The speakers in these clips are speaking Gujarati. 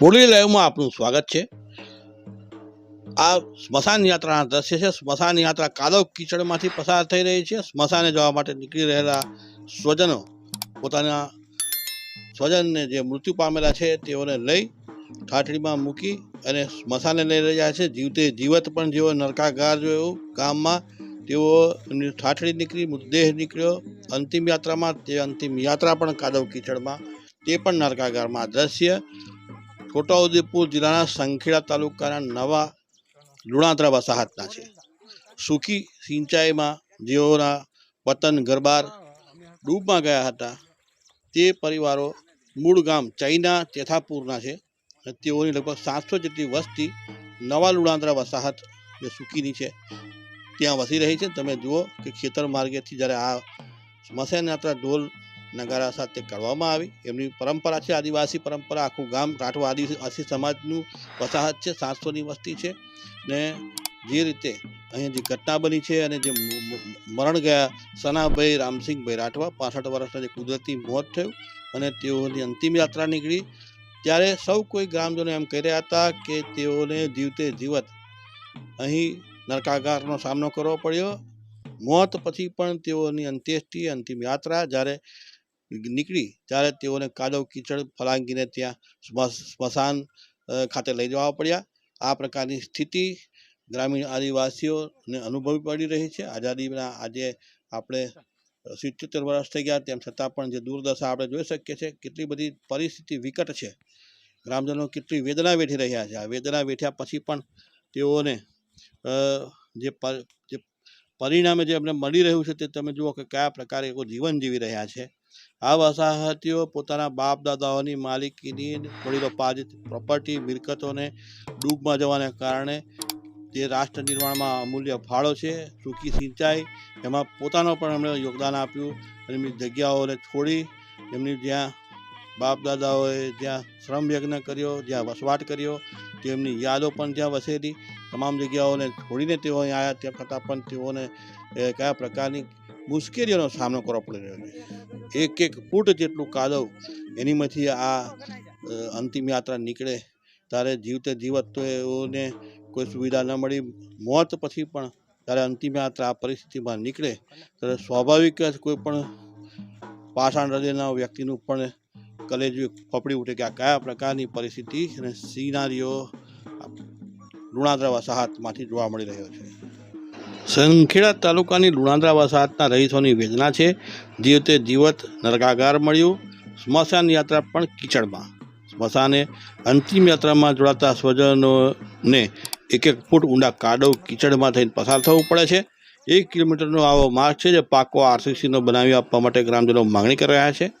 બોલી લાઈવમાં આપનું સ્વાગત છે. આ સ્મશાન યાત્રાના દ્રશ્ય છે. સ્મશાન યાત્રા કાદવ કીચડમાંથી પસાર થઈ રહી છે. સ્મશાને જવા માટે નીકળી રહેલા સ્વજનો પોતાના સ્વજનને જે મૃત્યુ પામેલા છે તેઓને લઈ ખાટડીમાં મૂકી અને સ્મશાને લઈ રહ્યા છે. જીવતે જીવત પણ જેઓ નરકાગાર જોયું ગામમાં તેઓ ઠાઠડી નીકળી, મૃતદેહ નીકળ્યો. અંતિમ યાત્રામાં તે અંતિમ યાત્રા પણ કાદવ કીચડમાં, તે પણ નરકાગારમાં દ્રશ્ય. છોટાઉદેપુર જિલ્લાના સંખેડા તાલુકાના નવા લુણાત્રા વસાહતના છે. સૂકી સિંચાઈમાં જેઓના વતન ગરબાર ડૂબમાં ગયા હતા, તે પરિવારો મૂળ ગામ ચાઈના ચેથાપુરના છે તેઓની લગભગ સાતસો જેટલી વસ્તી નવા લુણાત્રા વસાહત જે સૂકીની છે. ત્યાં વસી રહી છે. તમે જુઓ કે ખેતર માર્ગેથી જ્યારે આ સ્મશાન યાત્રા ઢોલ નગારા સાથે કરવામાં આવી. એમની પરંપરા છે, આદિવાસી પરંપરા. આખું ગામ રાઠવા આદિવાસી સમાજનું વસાહત છે, સાતસોની વસ્તી છે. ને જે રીતે અહીંયા જે ઘટના બની છે અને જે મરણ ગયા સનાભાઈ રામસિંહભાઈ રાઠવા, પાસઠ વર્ષના જે કુદરતી મોત થયું અને તેઓની અંતિમ યાત્રા નીકળી. ત્યારે સૌ કોઈ ગ્રામજનો એમ કહી રહ્યા હતા કે તેઓને જીવતે જીવત અહીં નરકાગારનો સામનો કરવો પડ્યો. મોત પછી પણ તેઓની અંત્યેષ્ટિ અંતિમ યાત્રા. જ્યારે નીકળી, ત્યારે તેઓને કાદવ, કીચડ, ફલાંગીને ત્યાં સ્મશ- સ્મશાન ખાતે લઈ જવા પડ્યા. આ પ્રકારની સ્થિતિ ગ્રામીણ આદિવાસીઓને અનુભવી પડી રહી છે. આઝાદીના આજે આપણે સિત્યોતેર વર્ષ થઈ ગયા, તેમ છતાં પણ જે દુર્દશા આપણે જોઈ શકીએ છીએ, કેટલી બધી પરિસ્થિતિ વિકટ છે. ગ્રામજનો કેટલી વેદના વેઠી રહ્યા છે. આ વેદના વેઠ્યા પછી પણ તેઓને જે જે પરિણામે જે અમને મળી રહ્યું છે તે તમે જુઓ કે કયા પ્રકારે એઓ જીવન જીવી રહ્યા છે. આ વસાહતીઓ પોતાના બાપ દાદાઓની માલિકીની વડીલોપાર્જિત પ્રોપર્ટી મિલકતોને ડૂબમાં જવાને કારણે તે રાષ્ટ્ર નિર્માણમાં અમૂલ્ય ફાળો છે. સૂકી સિંચાઈ, એમાં પોતાનો પણ એમણે યોગદાન આપ્યું. અને એમની જગ્યાઓને છોડી એમની જ્યાં બાપ દાદાઓએ જ્યાં શ્રમ યજ્ઞ કર્યો, જ્યાં વસવાટ કર્યો, તેમની યાદો પણ ત્યાં વસેલી. તમામ જગ્યાઓને છોડીને તેઓ અહીં આવ્યા ત્યાં છતાં પણ તેઓને કયા પ્રકારની મુશ્કેલીઓનો સામનો કરવો પડી રહ્યો છે. એક એક ફૂટ જેટલું કાદવ એનીમાંથી આ અંતિમ યાત્રા નીકળે. ત્યારે જીવતે જીવત તો એઓને કોઈ સુવિધા ન મળી. મોત પછી પણ ત્યારે અંતિમ યાત્રા આ પરિસ્થિતિમાં નીકળે. ત્યારે સ્વાભાવિક જ કોઈ પણ પાષાણ હૃદયના વ્યક્તિનું પણ કલેજું ફફડી ઉઠે કે આ કયા પ્રકારની પરિસ્થિતિ અને સિનારીઓ લુણાદ્રા વસાહતમાંથી જોવા મળી રહ્યો છે? સંખેડા તાલુકાની લુણાદ્રા વસાહતના રહીશોની વેદના છે. જીવતે જીવત નરકાગાર મળ્યું. સ્મશાન યાત્રા પણ કીચડમાં. સ્મશાને અંતિમ યાત્રામાં જોડાતા સ્વજનોને એક એક ફૂટ ઊંડા કાદવ કીચડમાં થઈને પસાર થવું પડે છે. એક કિલોમીટરનો આવો માર્ગ છે જે પાકો આરસીસીનો બનાવી આપવા માટે ગ્રામજનો માગણી કરી રહ્યા છે.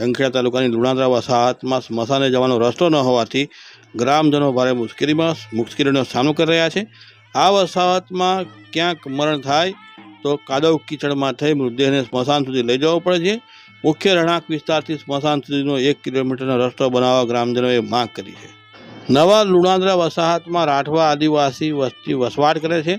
સંખેડા તાલુકાની લુણાદરા વસાહતમાં સ્મશાને જવાનો રસ્તો ન હોવાથી ગ્રામજનો ભારે મુશ્કેલીમાં મુશ્કેલીનો સામનો કરી રહ્યા છે. આ વસાહતમાં ક્યાંક મરણ થાય તો કાદવ કીચડમાં થઈ મૃતદેહને સ્મશાન સુધી લઈ જવો પડે છે. મુખ્ય રહેણાંક વિસ્તારથી સ્મશાન સુધીનો એક કિલોમીટરનો રસ્તો બનાવવા ગ્રામજનોએ માંગ કરી છે. નવા લુણાદરા વસાહતમાં રાઠવા આદિવાસી વસ્તી વસવાટ કરે છે.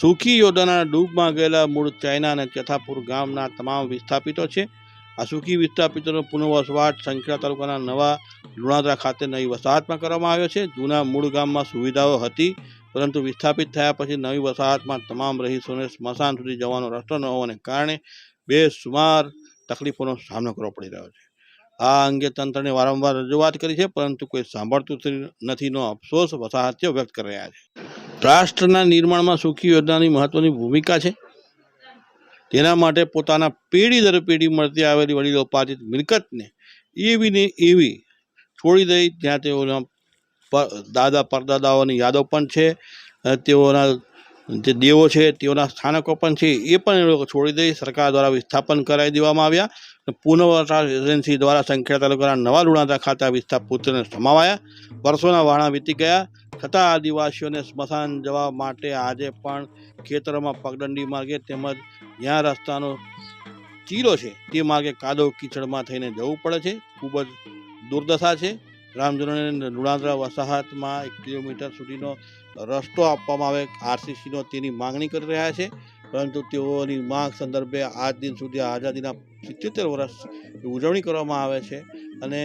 સુખી યોદ્ધાના ડૂબમાં ગયેલા મૂળ ચાઇના અને ચથાપુર ગામના તમામ વિસ્થાપિતો છે. આ સુખી વિસ્થાપિતોનો પુનઃવસવાટ સંખેડા તાલુકાના નવા લુણાદરા ખાતે નવી વસાહતમાં કરવામાં આવ્યો છે. જૂના મૂળ ગામમાં સુવિધાઓ હતી, પરંતુ વિસ્થાપિત થયા પછી નવી વસાહતમાં તમામ રહીશોને સ્મશાન સુધી જવાનો રસ્તો ન હોવાને કારણે બેસુમાર તકલીફોનો સામનો કરવો પડી રહ્યો છે. આ અંગે તંત્રને વારંવાર રજૂઆત કરી છે, પરંતુ કોઈ સાંભળતું નથીનો અફસોસ વસાહતીઓ વ્યક્ત કરી રહ્યા છે. રાષ્ટ્રના નિર્માણમાં સુખી યોજનાની મહત્વની ભૂમિકા છે. તેના માટે પોતાના પેઢી દર પેઢી મળતી આવેલી વડીલોપાર્જિત મિલકતને એવી ને એવી છોડી દઈ. ત્યાં તેઓના દાદા પરદાદાઓની યાદો પણ છે તેઓના જે દેવો છે, તેઓના સ્થાનકો પણ છે, એ પણ એ લોકો છોડી દઈ. સરકાર દ્વારા વિસ્થાપન કરાવી દેવામાં આવ્યા અને એજન્સી દ્વારા સંખેડા તાલુકાના નવા લુણાતા ખાતે આ વિસ્થાપિતોને સમાવાયા. વર્ષોના વાણા વીતી ગયા. છતાં આદિવાસીઓને સ્મશાન જવા માટે આજે પણ ખેતરોમાં પગદંડી માર્ગે તેમજ જ્યાં રસ્તાનો ચીરો છે તે માર્ગે કાદવ કીચડમાં થઈને જવું પડે છે. ખૂબ જ દુર્દશા છે. ગ્રામજનોને લુણાદ્રા વસાહતમાં એક કિલોમીટર સુધીનો રસ્તો આપવામાં આવે, આરસીસીનો તેની માંગણી કરી રહ્યા છે. પરંતુ તેઓની માંગ સંદર્ભે આજ દિન સુધી આઝાદીના સિત્યોતેર વર્ષ ઉજવણી કરવામાં આવે છે અને